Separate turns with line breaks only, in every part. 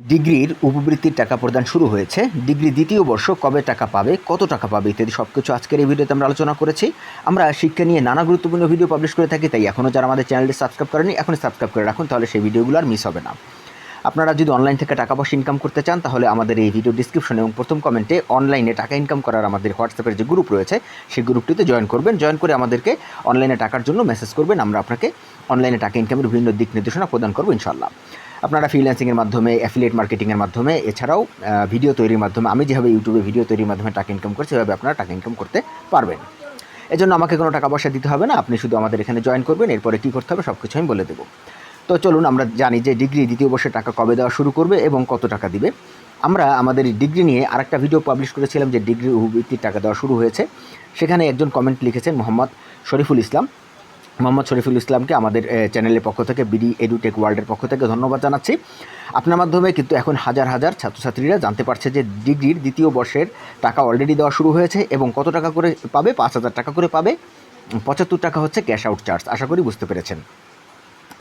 ডিগ্রির উপবৃত্তির টাকা প্রদান শুরু হয়েছে। ডিগ্রি দ্বিতীয় বর্ষ, কবে টাকা পাবে, কত টাকা পাবে ইত্যাদি সব কিছু আজকের এই ভিডিওতে আমরা আলোচনা করেছি। আমরা শিক্ষা নিয়ে নানা গুরুত্বপূর্ণ ভিডিও পাবলিশ করে থাকি, তাই এখনও যারা আমাদের চ্যানেলটি সাবস্ক্রাইব করেনি এখন সাবস্ক্রাইব করে রাখুন, তাহলে সেই ভিডিওগুলো আর মিস হবে না। আপনারা যদি অনলাইন থেকে টাকা পয়সা ইনকাম করতে চান, তাহলে আমাদের এই ভিডিও ডিসক্রিপশনে এবং প্রথম কমেন্টে অনলাইনে টাকা ইনকাম করার আমাদের হোয়াটসঅ্যাপের যে গ্রুপ রয়েছে, সেই গ্রুপটিতে জয়েন করবেন। জয়েন করে আমাদেরকে অনলাইনে টাকার জন্য মেসেজ করবেন। আমরা আপনাকে অনলাইনে টাকা ইনকামের বিভিন্ন দিক নির্দেশনা প্রদান করব ইনশাল্লাহ আপনারা ফ্রিল্যান্সিংয়ের মাধ্যমে অ্যাফিলিয়েট মার্কেটিংয়ের মাধ্যমে, এছাড়াও ভিডিও তৈরির মাধ্যমে, আমি যেভাবে ইউটিউবে ভিডিও তৈরির মাধ্যমে টাকা ইনকাম করছি, সেভাবে আপনারা টাকা ইনকাম করতে পারবেন। এজন্য আমাকে কোনো টাকা পয়সা দিতে হবে না। আপনি শুধু আমাদের এখানে জয়েন করবেন। এরপরে কী করতে হবে সব কিছু আমি বলে দেবো। তো চলুন আমরা জানি যে ডিগ্রি দ্বিতীয় বর্ষে টাকা কবে দেওয়া শুরু করবে এবং কত টাকা দিবে। আমরা আমাদের ডিগ্রি নিয়ে আরেকটা ভিডিও পাবলিশ করেছিলাম যে ডিগ্রি উপবৃত্তির টাকা দেওয়া শুরু হয়েছে। সেখানে একজন কমেন্ট লিখেছেন মোহাম্মদ শরীফুল ইসলাম। মোহাম্মদ শরীফুল ইসলামকে আমাদের চ্যানেলের পক্ষ থেকে, বিডি এডুটেক ওয়ার্ল্ডের পক্ষ থেকে ধন্যবাদ জানাচ্ছি। আপনার মাধ্যমে কিন্তু এখন হাজার হাজার ছাত্রছাত্রীরা জানতে পারছে যে ডিগ্রির দ্বিতীয় বর্ষের টাকা অলরেডি দেওয়া শুরু হয়েছে এবং কত টাকা করে পাবে? পাঁচ হাজার টাকা করে পাবে। পঁচাত্তর টাকা হচ্ছে ক্যাশ আউট চার্জ আশা করি বুঝতে পেরেছেন।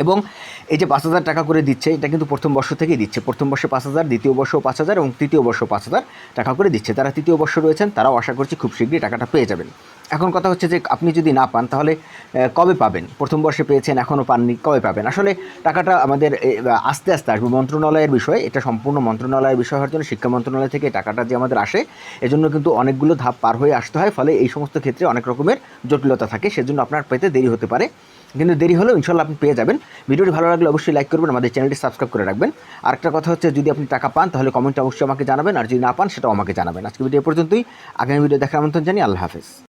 এবং এই যে পাঁচ হাজার টাকা করে দিচ্ছে, এটা কিন্তু প্রথম বর্ষ থেকেই দিচ্ছে। প্রথম বর্ষে পাঁচ হাজার, দ্বিতীয় বর্ষ পাঁচ হাজার এবং তৃতীয় বর্ষ পাঁচ হাজার টাকা করে দিচ্ছে। তারা তৃতীয় বর্ষ রয়েছেন, তারাও আশা করছি খুব শীঘ্রই টাকাটা পেয়ে যাবেন। এখন কথা হচ্ছে যে আপনি যদি না পান, তাহলে কবে পাবেন? প্রথম বর্ষে পেয়েছেন এখনও পাননি, কবে পাবেন? আসলে টাকাটা আমাদের আস্তে আস্তে আসবে। মন্ত্রণালয়ের বিষয়, এটা সম্পূর্ণ মন্ত্রণালয়ের বিষয় হওয়ার জন্য শিক্ষা মন্ত্রণালয় থেকে টাকাটা যে আমাদের আসে, এজন্য কিন্তু অনেকগুলো ধাপ পার হয়ে আসতে হয়, ফলে এই সমস্ত ক্ষেত্রে অনেক রকমের জটিলতা থাকে, সেজন্য আপনার পেতে দেরি হতে পারে। কিন্তু দেরি হলেও ইনশাল্লাহ আপনি পেয়ে যাবেন। ভিডিওটি ভালো লাগলে অবশ্যই লাইক করবেন, আমাদের চ্যানেলটি সাবস্ক্রাইব করে রাখবেন। আর একটা কথা হচ্ছে, যদি আপনি টাকা পান, তাহলে কমেন্টে অবশ্যই আমাকে জানাবেন, আর যদি না পান, সেটাও আমাকে জানাবেন। আজকে ভিডিও পর্যন্তই। আগামী ভিডিও দেখার আমন্ত্রণ জানি আল্লাহ হাফেজ।